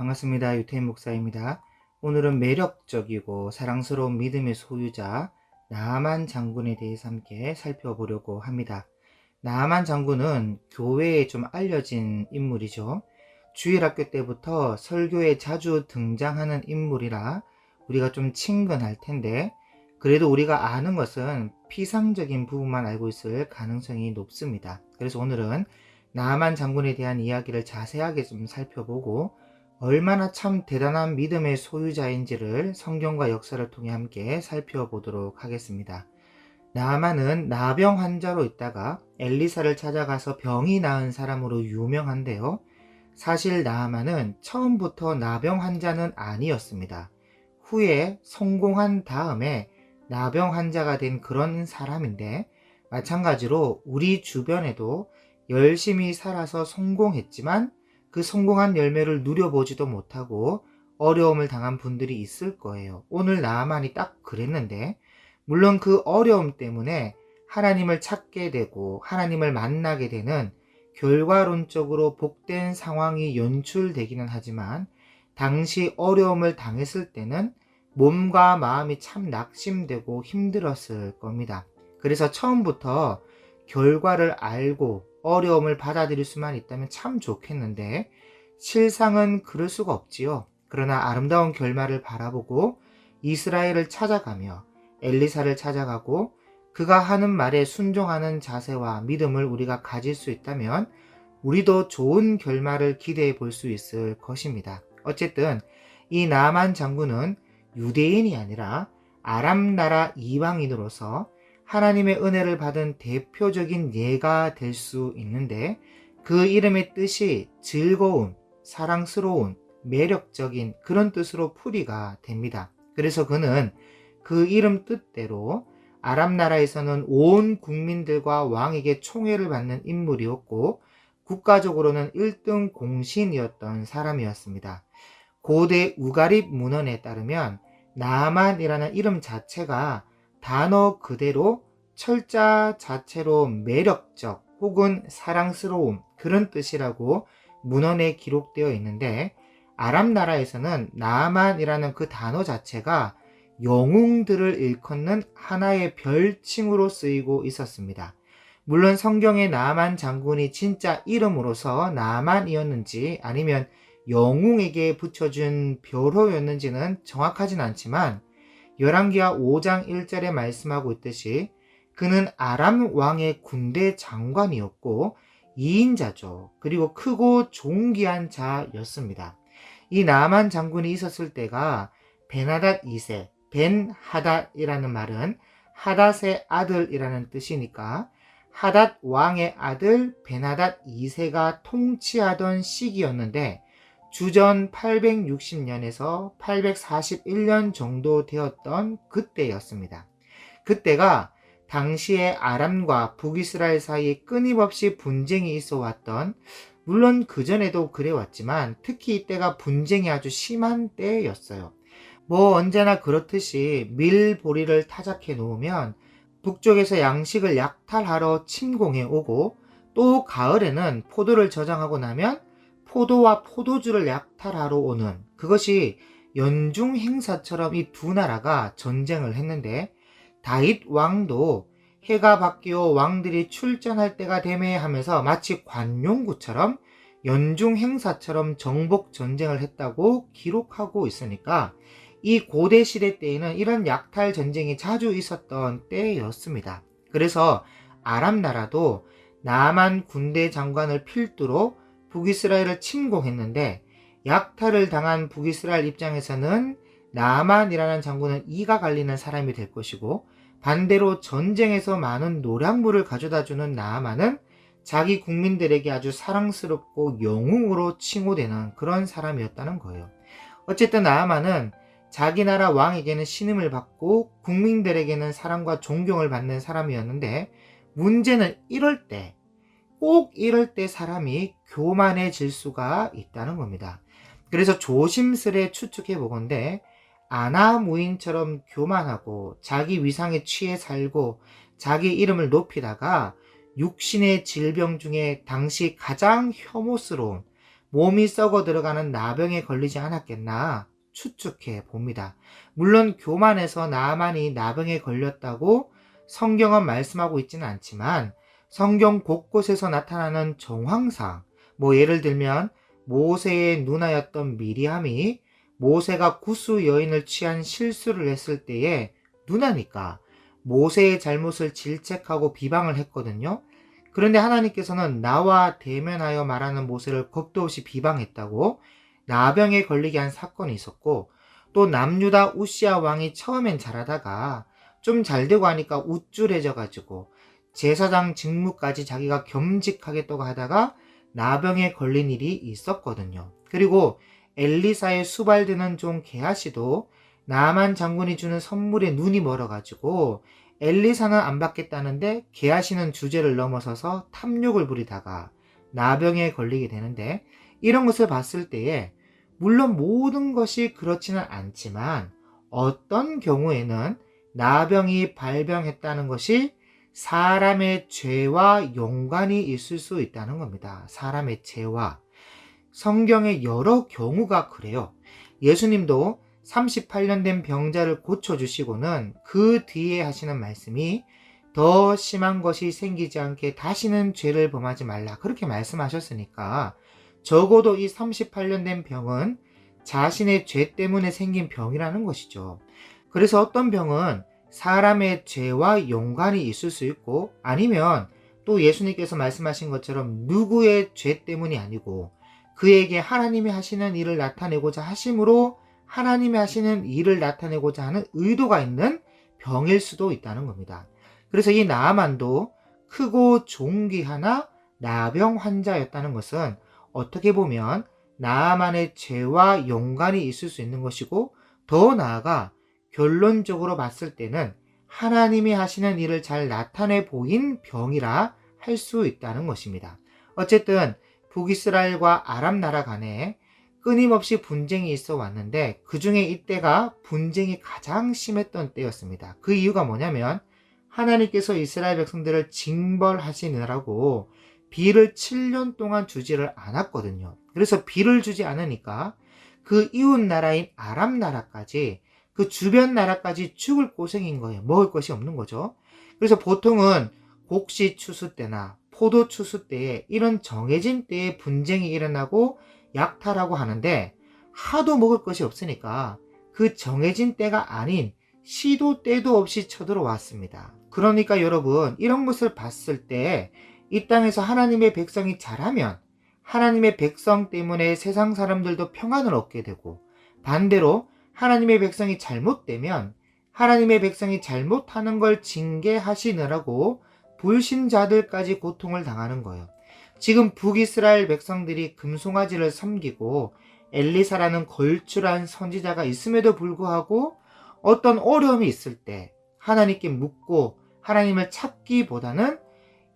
반갑습니다. 유태인 목사입니다. 오늘은 매력적이고 사랑스러운 믿음의 소유자 나아만 장군에 대해서 함께 살펴보려고 합니다. 나아만 장군은 교회에 좀 알려진 인물이죠. 주일학교 때부터 설교에 자주 등장하는 인물이라 우리가 좀 친근할 텐데 그래도 우리가 아는 것은 피상적인 부분만 알고 있을 가능성이 높습니다. 그래서 오늘은 나아만 장군에 대한 이야기를 자세하게 좀 살펴보고 얼마나 참 대단한 믿음의 소유자인지를 성경과 역사를 통해 함께 살펴보도록 하겠습니다. 나아만은 나병 환자로 있다가 엘리사를 찾아가서 병이 나은 사람으로 유명한데요. 사실 나아만은 처음부터 나병 환자는 아니었습니다. 후에 성공한 다음에 나병 환자가 된 그런 사람인데 마찬가지로 우리 주변에도 열심히 살아서 성공했지만 그 성공한 열매를 누려보지도 못하고 어려움을 당한 분들이 있을 거예요. 오늘 나만이 딱 그랬는데, 물론 그 어려움 때문에 하나님을 찾게 되고 하나님을 만나게 되는 결과론적으로 복된 상황이 연출되기는 하지만, 당시 어려움을 당했을 때는 몸과 마음이 참 낙심되고 힘들었을 겁니다. 그래서 처음부터 결과를 알고 어려움을 받아들일 수만 있다면 참 좋겠는데 실상은 그럴 수가 없지요. 그러나 아름다운 결말을 바라보고 이스라엘을 찾아가며 엘리사를 찾아가고 그가 하는 말에 순종하는 자세와 믿음을 우리가 가질 수 있다면 우리도 좋은 결말을 기대해 볼 수 있을 것입니다. 어쨌든 이 나만 장군은 유대인이 아니라 아람 나라 이방인으로서 하나님의 은혜를 받은 대표적인 예가 될 수 있는데 그 이름의 뜻이 즐거운, 사랑스러운, 매력적인 그런 뜻으로 풀이가 됩니다. 그래서 그는 그 이름 뜻대로 아랍 나라에서는 온 국민들과 왕에게 총애를 받는 인물이었고 국가적으로는 1등 공신이었던 사람이었습니다. 고대 우가립 문헌에 따르면 나만이라는 이름 자체가 단어 그대로 철자 자체로 매력적 혹은 사랑스러움 그런 뜻이라고 문헌에 기록되어 있는데 아랍 나라에서는 나만이라는 그 단어 자체가 영웅들을 일컫는 하나의 별칭으로 쓰이고 있었습니다. 물론 성경의 나만 장군이 진짜 이름으로서 나만이었는지 아니면 영웅에게 붙여준 별호였는지는 정확하진 않지만 열왕기하 5장 1절에 말씀하고 있듯이 그는 아람 왕의 군대 장관이었고 2인자죠. 그리고 크고 존귀한 자였습니다. 이 나만 장군이 있었을 때가 베나닷 2세, 벤 하닷이라는 말은 하닷의 아들이라는 뜻이니까 하닷 왕의 아들 베나닷 2세가 통치하던 시기였는데 주전 860년에서 841년 정도 되었던 그때였습니다. 그때가 당시에 아람과 북이스라엘 사이에 끊임없이 분쟁이 있어 왔던 물론 그전에도 그래왔지만 특히 이때가 분쟁이 아주 심한 때였어요. 뭐 언제나 그렇듯이 밀보리를 타작해 놓으면 북쪽에서 양식을 약탈하러 침공해 오고 또 가을에는 포도를 저장하고 나면 포도와 포도주를 약탈하러 오는 그것이 연중 행사처럼 이 두 나라가 전쟁을 했는데 다윗 왕도 해가 바뀌어 왕들이 출전할 때가 되매 하면서 마치 관용구처럼 연중 행사처럼 정복 전쟁을 했다고 기록하고 있으니까 이 고대 시대 때에는 이런 약탈 전쟁이 자주 있었던 때였습니다. 그래서 아랍 나라도 남한 군대 장관을 필두로 북이스라엘을 침공했는데 약탈을 당한 북이스라엘 입장에서는 나만이라는 장군은 이가 갈리는 사람이 될 것이고 반대로 전쟁에서 많은 노량물을 가져다 주는 나만은 자기 국민들에게 아주 사랑스럽고 영웅으로 칭호되는 그런 사람이었다는 거예요. 어쨌든 나만은 자기 나라 왕에게는 신임을 받고 국민들에게는 사랑과 존경을 받는 사람이었는데 문제는 이럴 때 꼭 이럴 때 사람이 교만해질 수가 있다는 겁니다. 그래서 조심스레 추측해 보건데 아나무인처럼 교만하고 자기 위상에 취해 살고 자기 이름을 높이다가 육신의 질병 중에 당시 가장 혐오스러운 몸이 썩어 들어가는 나병에 걸리지 않았겠나 추측해 봅니다. 물론 교만에서 나만이 나병에 걸렸다고 성경은 말씀하고 있지는 않지만 성경 곳곳에서 나타나는 정황상 뭐 예를 들면 모세의 누나였던 미리함이 모세가 구수 여인을 취한 실수를 했을 때에 누나니까 모세의 잘못을 질책하고 비방을 했거든요. 그런데 하나님께서는 나와 대면하여 말하는 모세를 겁도 없이 비방했다고 나병에 걸리게 한 사건이 있었고 또 남유다 우시아 왕이 처음엔 잘하다가 좀 잘되고 하니까 우쭐해져 가지고 제사장 직무까지 자기가 겸직하겠다고 하다가 나병에 걸린 일이 있었거든요. 그리고 엘리사의 수발드는 종 게하시도 나만 장군이 주는 선물에 눈이 멀어가지고 엘리사는 안 받겠다는데 게하시는 주제를 넘어서서 탐욕을 부리다가 나병에 걸리게 되는데 이런 것을 봤을 때에 물론 모든 것이 그렇지는 않지만 어떤 경우에는 나병이 발병했다는 것이 사람의 죄와 연관이 있을 수 있다는 겁니다. 사람의 죄와. 성경의 여러 경우가 그래요. 예수님도 38년 된 병자를 고쳐주시고는 그 뒤에 하시는 말씀이 더 심한 것이 생기지 않게 다시는 죄를 범하지 말라. 그렇게 말씀하셨으니까 적어도 이 38년 된 병은 자신의 죄 때문에 생긴 병이라는 것이죠. 그래서 어떤 병은 사람의 죄와 연관이 있을 수 있고 아니면 또 예수님께서 말씀하신 것처럼 누구의 죄 때문이 아니고 그에게 하나님이 하시는 일을 나타내고자 하심으로 하나님이 하시는 일을 나타내고자 하는 의도가 있는 병일 수도 있다는 겁니다. 그래서 이 나아만도 크고 존귀하나 나병 환자였다는 것은 어떻게 보면 나아만의 죄와 연관이 있을 수 있는 것이고 더 나아가 결론적으로 봤을 때는 하나님이 하시는 일을 잘 나타내 보인 병이라 할 수 있다는 것입니다. 어쨌든 북이스라엘과 아람 나라 간에 끊임없이 분쟁이 있어 왔는데 그 중에 이때가 분쟁이 가장 심했던 때였습니다. 그 이유가 뭐냐면 하나님께서 이스라엘 백성들을 징벌하시느라고 비를 7년 동안 주지를 않았거든요. 그래서 비를 주지 않으니까 그 이웃 나라인 아람 나라까지 그 주변 나라까지 죽을 고생인 거예요. 먹을 것이 없는 거죠. 그래서 보통은 곡시 추수 때나 포도 추수 때에 이런 정해진 때에 분쟁이 일어나고 약탈하고 하는데 하도 먹을 것이 없으니까 그 정해진 때가 아닌 시도 때도 없이 쳐들어왔습니다. 그러니까 여러분 이런 것을 봤을 때 이 땅에서 하나님의 백성이 잘하면 하나님의 백성 때문에 세상 사람들도 평안을 얻게 되고 반대로 하나님의 백성이 잘못되면 하나님의 백성이 잘못하는 걸 징계하시느라고 불신자들까지 고통을 당하는 거예요. 지금 북이스라엘 백성들이 금송아지를 섬기고 엘리사라는 걸출한 선지자가 있음에도 불구하고 어떤 어려움이 있을 때 하나님께 묻고 하나님을 찾기보다는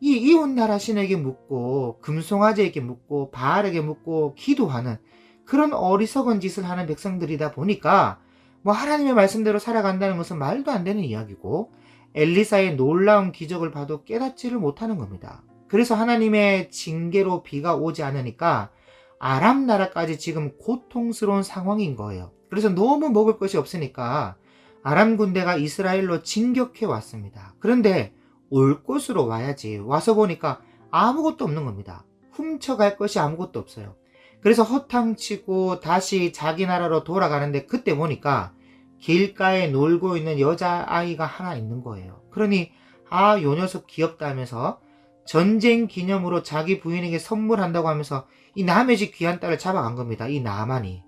이 이웃 나라 신에게 묻고 금송아지에게 묻고 바알에게 묻고 기도하는 그런 어리석은 짓을 하는 백성들이다 보니까 뭐 하나님의 말씀대로 살아간다는 것은 말도 안 되는 이야기고 엘리사의 놀라운 기적을 봐도 깨닫지를 못하는 겁니다. 그래서 하나님의 징계로 비가 오지 않으니까 아람 나라까지 지금 고통스러운 상황인 거예요. 그래서 너무 먹을 것이 없으니까 아람 군대가 이스라엘로 진격해 왔습니다. 그런데 올 곳으로 와야지. 와서 보니까 아무것도 없는 겁니다. 훔쳐갈 것이 아무것도 없어요. 그래서 허탕치고 다시 자기 나라로 돌아가는데 그때 보니까 길가에 놀고 있는 여자아이가 하나 있는 거예요. 그러니 아, 요 녀석 귀엽다 하면서 전쟁 기념으로 자기 부인에게 선물한다고 하면서 이 남의 집 귀한 딸을 잡아간 겁니다. 이 나만이.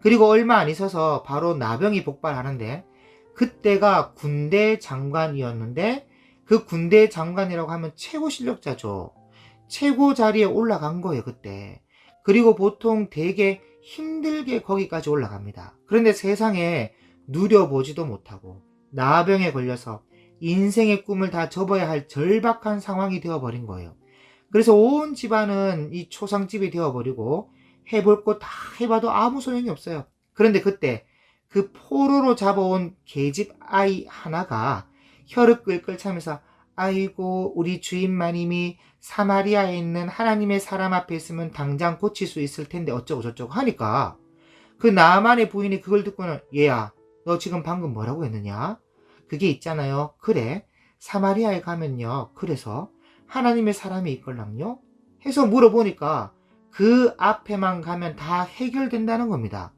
그리고 얼마 안 있어서 바로 나병이 폭발하는데 그때가 군대 장관이었는데 그 군대 장관이라고 하면 최고 실력자죠. 최고 자리에 올라간 거예요, 그때. 그리고 보통 되게 힘들게 거기까지 올라갑니다. 그런데 세상에 누려보지도 못하고 나병에 걸려서 인생의 꿈을 다 접어야 할 절박한 상황이 되어버린 거예요. 그래서 온 집안은 이 초상집이 되어버리고 해볼 거 다 해봐도 아무 소용이 없어요. 그런데 그때 그 포로로 잡아온 계집 아이 하나가 혀를 끌끌 차면서 아이고 우리 주인마님이 사마리아에 있는 하나님의 사람 앞에 있으면 당장 고칠 수 있을 텐데 어쩌고 저쩌고 하니까 그 나만의 부인이 그걸 듣고는 얘야 너 지금 방금 뭐라고 했느냐? 그게 있잖아요. 그래 사마리아에 가면요. 그래서 하나님의 사람이 있걸랑요? 해서 물어보니까 그 앞에만 가면 다 해결된다는 겁니다.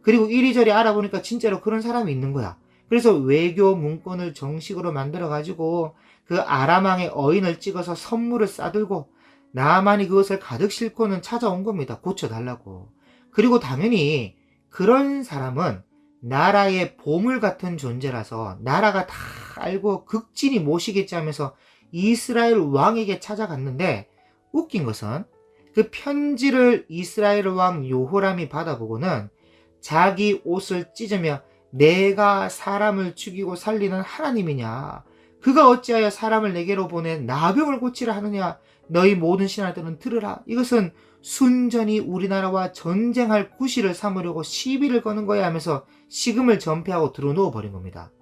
그리고 이리저리 알아보니까 진짜로 그런 사람이 있는 거야. 그래서 외교 문건을 정식으로 만들어가지고 그 아람왕의 어인을 찍어서 선물을 싸들고 나만이 그것을 가득 싣고는 찾아온 겁니다. 고쳐달라고. 그리고 당연히 그런 사람은 나라의 보물 같은 존재라서 나라가 다 알고 극진히 모시겠지 하면서 이스라엘 왕에게 찾아갔는데 웃긴 것은 그 편지를 이스라엘 왕 요호람이 받아보고는 자기 옷을 찢으며 내가 사람을 죽이고 살리는 하나님이냐 그가 어찌하여 사람을 내게로 보내 나병을 고치라 하느냐 너희 모든 신하들은 들으라 이것은 순전히 우리나라와 전쟁할 구실을 삼으려고 시비를 거는 거야 하면서 식음을 전폐하고 들어누워 버린 겁니다.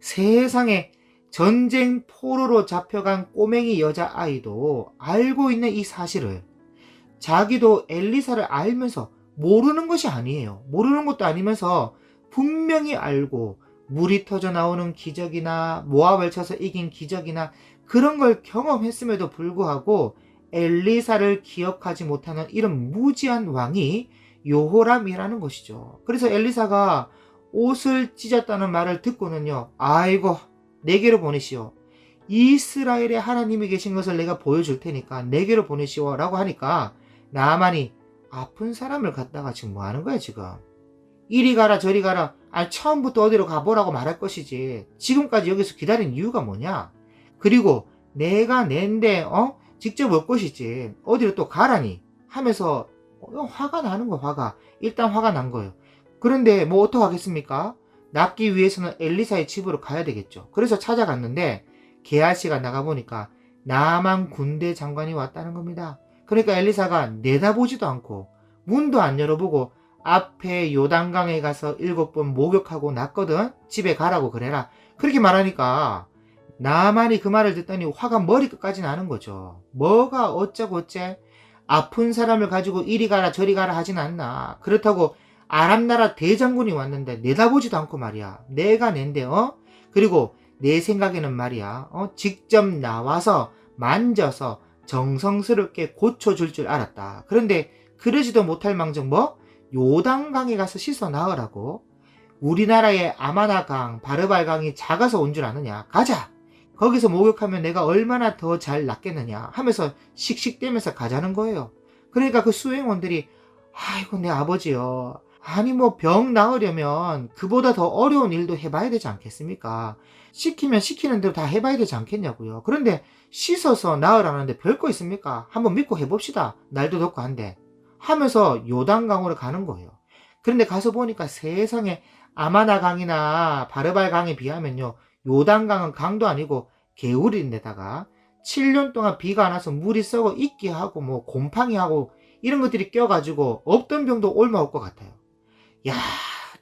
세상에 전쟁 포로로 잡혀간 꼬맹이 여자아이도 알고 있는 이 사실을 자기도 엘리사를 알면서 모르는 것이 아니에요. 모르는 것도 아니면서 분명히 알고 물이 터져 나오는 기적이나 모압을 쳐서 이긴 기적이나 그런 걸 경험했음에도 불구하고 엘리사를 기억하지 못하는 이런 무지한 왕이 요호람이라는 것이죠. 그래서 엘리사가 옷을 찢었다는 말을 듣고는요, 아이고, 내게로 보내시오. 이스라엘의 하나님이 계신 것을 내가 보여줄 테니까 내게로 보내시오. 라고 하니까 나만이 아픈 사람을 갖다가 지금 뭐 하는 거야, 지금? 이리 가라, 저리 가라. 아, 처음부터 어디로 가보라고 말할 것이지. 지금까지 여기서 기다린 이유가 뭐냐? 그리고 내가 낸데, 어? 직접 올 것이지. 어디로 또 가라니? 하면서 어, 화가 나는 거, 화가. 일단 화가 난 거예요. 그런데 뭐 어떡하겠습니까? 낫기 위해서는 엘리사의 집으로 가야 되겠죠. 그래서 찾아갔는데 게하시가 나가보니까 나만 군대 장관이 왔다는 겁니다. 그러니까 엘리사가 내다보지도 않고 문도 안 열어보고 앞에 요단강에 가서 일곱 번 목욕하고 났거든. 집에 가라고 그래라. 그렇게 말하니까 나만이 그 말을 듣더니 화가 머리끝까지 나는 거죠. 뭐가 어쩌고 어째 아픈 사람을 가지고 이리 가라 저리 가라 하진 않나. 그렇다고 아랍나라 대장군이 왔는데 내다보지도 않고 말이야. 내가 낸데 어? 그리고 내 생각에는 말이야. 어? 직접 나와서 만져서 정성스럽게 고쳐줄 줄 알았다. 그런데 그러지도 못할 망정 뭐? 요단강에 가서 씻어 나으라고? 우리나라의 아마나강, 바르발강이 작아서 온 줄 아느냐? 가자! 거기서 목욕하면 내가 얼마나 더 잘 낫겠느냐? 하면서 씩씩대면서 가자는 거예요. 그러니까 그 수행원들이 아이고 내 아버지요. 아니 뭐 병 나으려면 그보다 더 어려운 일도 해봐야 되지 않겠습니까? 시키면 시키는 대로 다 해봐야 되지 않겠냐고요. 그런데 씻어서 나으라는데 별거 있습니까? 한번 믿고 해봅시다. 날도 덥고 한데. 하면서 요단강으로 가는 거예요. 그런데 가서 보니까 세상에 아마나 강이나 바르발 강에 비하면요. 요단강은 강도 아니고 개울인데다가 7년 동안 비가 안 와서 물이 썩어 있게 하고 뭐 곰팡이 하고 이런 것들이 껴가지고 없던 병도 옮아올 것 같아요. 야,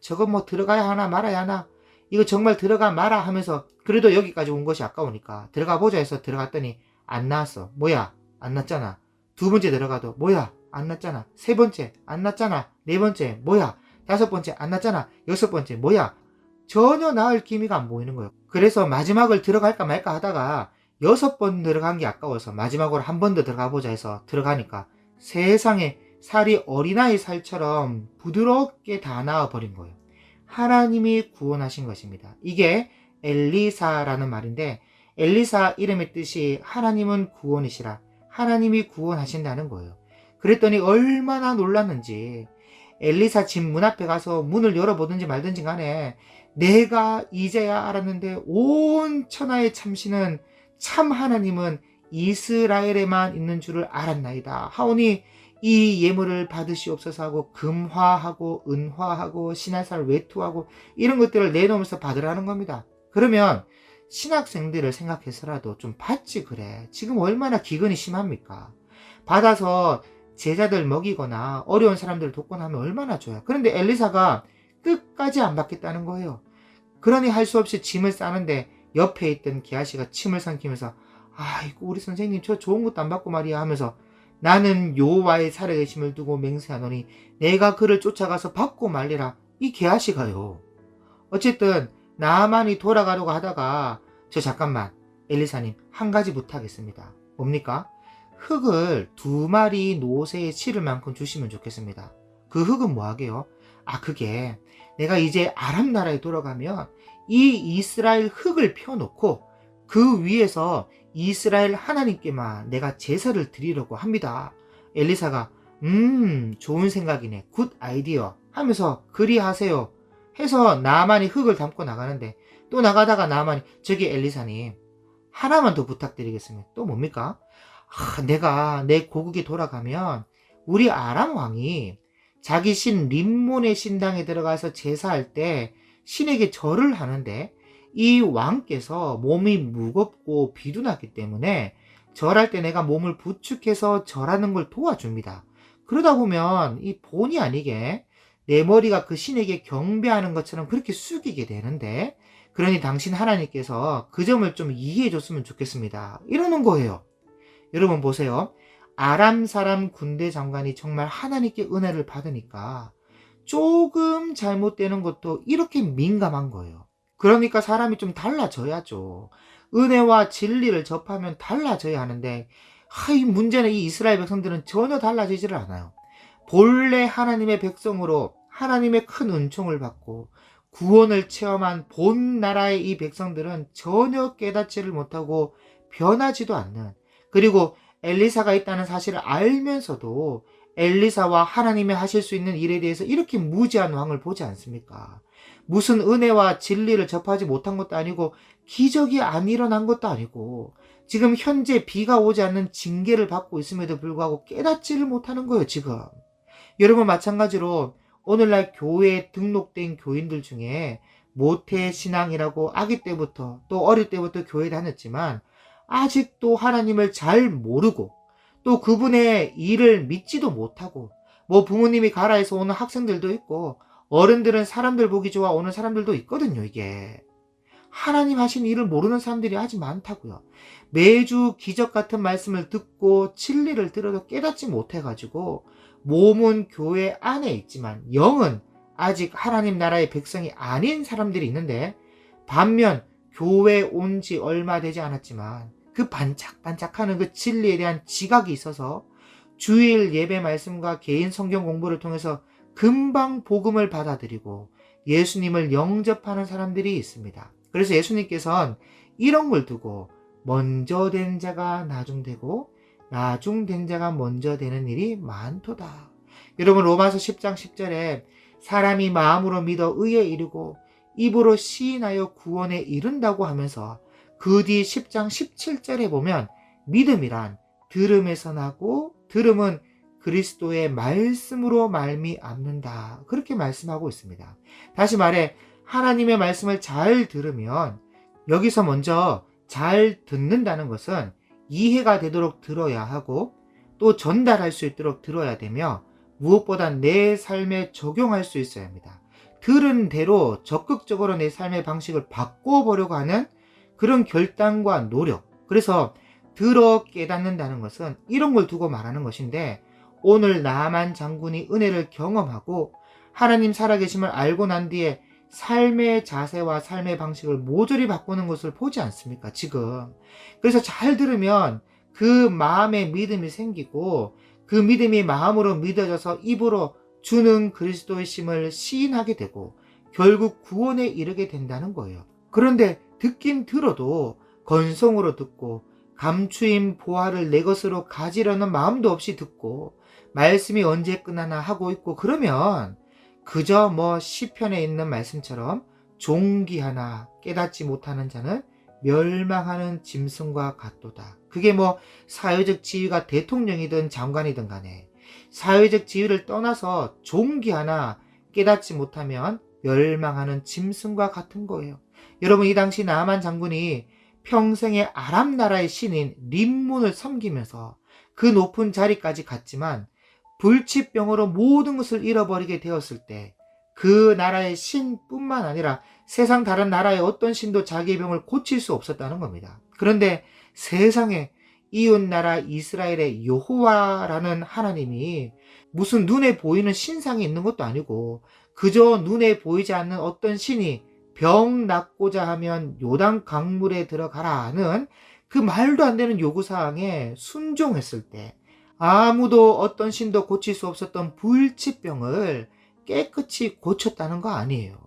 저거 뭐 들어가야 하나 말아야 하나? 이거 정말 들어가 말아 하면서 그래도 여기까지 온 것이 아까우니까 들어가 보자 해서 들어갔더니 안 나왔어. 뭐야? 안 났잖아. 두 번째 들어가도 뭐야? 안 났잖아. 세 번째 안 났잖아. 네 번째 뭐야? 다섯 번째 안 났잖아. 여섯 번째 뭐야? 전혀 나을 기미가 안 보이는 거예요. 그래서 마지막을 들어갈까 말까 하다가 여섯 번 들어간 게 아까워서 마지막으로 한 번 더 들어가 보자 해서 들어가니까 세상에 살이 어린아이 살처럼 부드럽게 다 나와버린 거예요. 하나님이 구원하신 것입니다. 이게 엘리사라는 말인데 엘리사 이름의 뜻이 하나님은 구원이시라. 하나님이 구원하신다는 거예요. 그랬더니 얼마나 놀랐는지 엘리사 집 문 앞에 가서 문을 열어보든지 말든지 간에 내가 이제야 알았는데 온 천하의 참신은 참 하나님은 이스라엘에만 있는 줄을 알았나이다. 하오니 이 예물을 받으시옵소서 하고 금화하고 은화하고 신화살 외투하고 이런 것들을 내놓으면서 받으라는 겁니다. 그러면 신학생들을 생각해서라도 좀 받지 그래. 지금 얼마나 기근이 심합니까? 받아서 제자들 먹이거나 어려운 사람들을 돕거나 하면 얼마나 좋아요. 그런데 엘리사가 끝까지 안 받겠다는 거예요. 그러니 할 수 없이 짐을 싸는데 옆에 있던 기아씨가 침을 삼키면서 아이고 우리 선생님 저 좋은 것도 안 받고 말이야 하면서 나는 여호와의 살아계심을 두고 맹세하노니 내가 그를 쫓아가서 받고 말리라 이 개아시가요. 어쨌든 나만이 돌아가려고 하다가 저 잠깐만 엘리사님 한 가지 부탁했습니다. 뭡니까? 흙을 두 마리 노새에 치를 만큼 주시면 좋겠습니다. 그 흙은 뭐 하게요? 아 그게 내가 이제 아람 나라에 돌아가면 이 이스라엘 흙을 펴놓고 그 위에서 이스라엘 하나님께만 내가 제사를 드리려고 합니다. 엘리사가 음 좋은 생각이네 굿 아이디어 하면서 그리 하세요 해서 나만이 흙을 담고 나가는데 또 나가다가 나만이 저기 엘리사님 하나만 더 부탁드리겠습니다. 또 뭡니까? 아, 내가 내 고국에 돌아가면 우리 아람 왕이 자기 신 림몬의 신당에 들어가서 제사할 때 신에게 절을 하는데 이 왕께서 몸이 무겁고 비둔하기 때문에 절할 때 내가 몸을 부축해서 절하는 걸 도와줍니다. 그러다 보면 이 본의 아니게 내 머리가 그 신에게 경배하는 것처럼 그렇게 숙이게 되는데 그러니 당신 하나님께서 그 점을 좀 이해해 줬으면 좋겠습니다. 이러는 거예요. 여러분 보세요. 아람 사람 군대 장관이 정말 하나님께 은혜를 받으니까 조금 잘못되는 것도 이렇게 민감한 거예요. 그러니까 사람이 좀 달라져야죠. 은혜와 진리를 접하면 달라져야 하는데, 하, 이 문제는 이 이스라엘 백성들은 전혀 달라지지를 않아요. 본래 하나님의 백성으로 하나님의 큰 은총을 받고 구원을 체험한 본 나라의 이 백성들은 전혀 깨닫지를 못하고 변하지도 않는 그리고 엘리사가 있다는 사실을 알면서도 엘리사와 하나님이 하실 수 있는 일에 대해서 이렇게 무지한 왕을 보지 않습니까? 무슨 은혜와 진리를 접하지 못한 것도 아니고 기적이 안 일어난 것도 아니고 지금 현재 비가 오지 않는 징계를 받고 있음에도 불구하고 깨닫지를 못하는 거예요, 지금. 여러분 마찬가지로 오늘날 교회에 등록된 교인들 중에 모태 신앙이라고 아기 때부터 또 어릴 때부터 교회 다녔지만 아직도 하나님을 잘 모르고 또 그분의 일을 믿지도 못하고 뭐 부모님이 가라 해서 오는 학생들도 있고 어른들은 사람들 보기 좋아 오는 사람들도 있거든요 이게. 하나님 하신 일을 모르는 사람들이 아주 많다고요. 매주 기적 같은 말씀을 듣고 진리를 들어도 깨닫지 못해가지고 몸은 교회 안에 있지만 영은 아직 하나님 나라의 백성이 아닌 사람들이 있는데 반면 교회 온 지 얼마 되지 않았지만 그 반짝반짝하는 그 진리에 대한 지각이 있어서 주일 예배 말씀과 개인 성경 공부를 통해서 금방 복음을 받아들이고 예수님을 영접하는 사람들이 있습니다. 그래서 예수님께서는 이런 걸 두고 먼저 된 자가 나중 되고 나중 된 자가 먼저 되는 일이 많도다. 여러분 로마서 10장 10절에 사람이 마음으로 믿어 의에 이르고 입으로 시인하여 구원에 이른다고 하면서 그 뒤 10장 17절에 보면 믿음이란 들음에서 나고 들음은 그리스도의 말씀으로 말미암는다. 그렇게 말씀하고 있습니다. 다시 말해 하나님의 말씀을 잘 들으면 여기서 먼저 잘 듣는다는 것은 이해가 되도록 들어야 하고 또 전달할 수 있도록 들어야 되며 무엇보다 내 삶에 적용할 수 있어야 합니다. 들은 대로 적극적으로 내 삶의 방식을 바꿔보려고 하는 그런 결단과 노력. 그래서 들어 깨닫는다는 것은 이런 걸 두고 말하는 것인데 오늘 나만 장군이 은혜를 경험하고 하나님 살아계심을 알고 난 뒤에 삶의 자세와 삶의 방식을 모조리 바꾸는 것을 보지 않습니까? 지금. 그래서 잘 들으면 그 마음에 믿음이 생기고 그 믿음이 마음으로 믿어져서 입으로 주는 그리스도의 심을 시인하게 되고 결국 구원에 이르게 된다는 거예요. 그런데 듣긴 들어도 건성으로 듣고 감추인 보화를 내 것으로 가지려는 마음도 없이 듣고 말씀이 언제 끝나나 하고 있고 그러면 그저 뭐 시편에 있는 말씀처럼 종기 하나 깨닫지 못하는 자는 멸망하는 짐승과 같도다. 그게 뭐 사회적 지위가 대통령이든 장관이든 간에 사회적 지위를 떠나서 종기 하나 깨닫지 못하면 멸망하는 짐승과 같은 거예요. 여러분 이 당시 나만 장군이 평생에 아랍 나라의 신인 림문을 섬기면서 그 높은 자리까지 갔지만 불치병으로 모든 것을 잃어버리게 되었을 때 그 나라의 신뿐만 아니라 세상 다른 나라의 어떤 신도 자기의 병을 고칠 수 없었다는 겁니다. 그런데 세상에 이웃 나라 이스라엘의 여호와라는 하나님이 무슨 눈에 보이는 신상이 있는 것도 아니고 그저 눈에 보이지 않는 어떤 신이 병 낫고자 하면 요단 강물에 들어가라는 그 말도 안 되는 요구사항에 순종했을 때 아무도 어떤 신도 고칠 수 없었던 불치병을 깨끗이 고쳤다는 거 아니에요.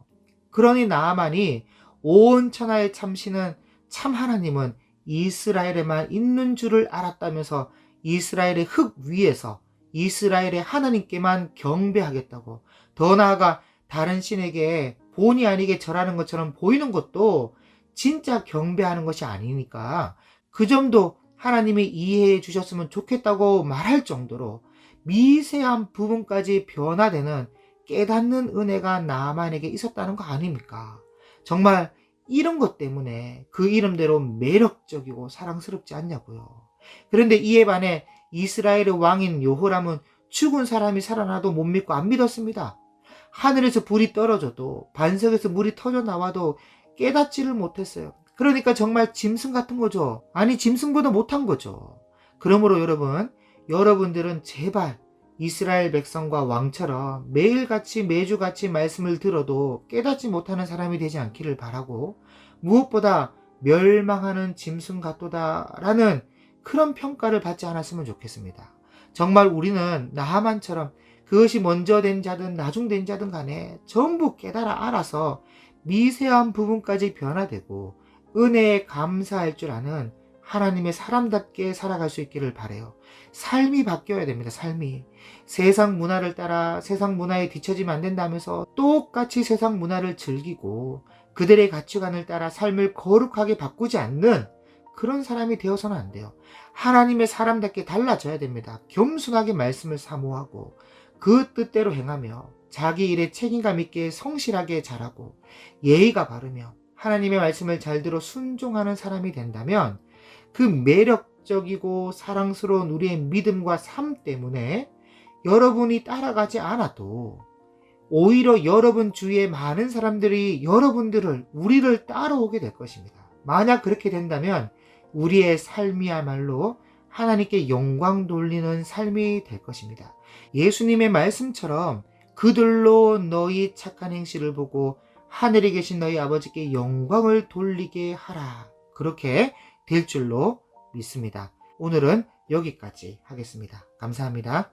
그러니 나아만이 온 천하의 참신은 참 하나님은 이스라엘에만 있는 줄을 알았다면서 이스라엘의 흙 위에서 이스라엘의 하나님께만 경배하겠다고 더 나아가 다른 신에게 본의 아니게 절하는 것처럼 보이는 것도 진짜 경배하는 것이 아니니까 그 점도 하나님이 이해해 주셨으면 좋겠다고 말할 정도로 미세한 부분까지 변화되는 깨닫는 은혜가 나만에게 있었다는 거 아닙니까? 정말 이런 것 때문에 그 이름대로 매력적이고 사랑스럽지 않냐고요. 그런데 이에 반해 이스라엘의 왕인 요호람은 죽은 사람이 살아나도 못 믿고 안 믿었습니다. 하늘에서 불이 떨어져도 반석에서 물이 터져 나와도 깨닫지를 못했어요. 그러니까 정말 짐승 같은 거죠. 아니 짐승보다 못한 거죠. 그러므로 여러분, 여러분들은 제발 이스라엘 백성과 왕처럼 매일같이 매주같이 말씀을 들어도 깨닫지 못하는 사람이 되지 않기를 바라고 무엇보다 멸망하는 짐승 같도다라는 그런 평가를 받지 않았으면 좋겠습니다. 정말 우리는 나하만처럼 그것이 먼저 된 자든 나중 된 자든 간에 전부 깨달아 알아서 미세한 부분까지 변화되고 은혜에 감사할 줄 아는 하나님의 사람답게 살아갈 수 있기를 바래요. 삶이 바뀌어야 됩니다. 삶이 세상 문화를 따라 세상 문화에 뒤처지면 안 된다면서 똑같이 세상 문화를 즐기고 그들의 가치관을 따라 삶을 거룩하게 바꾸지 않는 그런 사람이 되어서는 안 돼요. 하나님의 사람답게 달라져야 됩니다. 겸손하게 말씀을 사모하고 그 뜻대로 행하며 자기 일에 책임감 있게 성실하게 잘하고 예의가 바르며 하나님의 말씀을 잘 들어 순종하는 사람이 된다면 그 매력적이고 사랑스러운 우리의 믿음과 삶 때문에 여러분이 따라가지 않아도 오히려 여러분 주위에 많은 사람들이 여러분들을, 우리를 따라오게 될 것입니다. 만약 그렇게 된다면 우리의 삶이야말로 하나님께 영광 돌리는 삶이 될 것입니다. 예수님의 말씀처럼 그들로 너희 착한 행실을 보고 하늘에 계신 너희 아버지께 영광을 돌리게 하라. 그렇게 될 줄로 믿습니다. 오늘은 여기까지 하겠습니다. 감사합니다.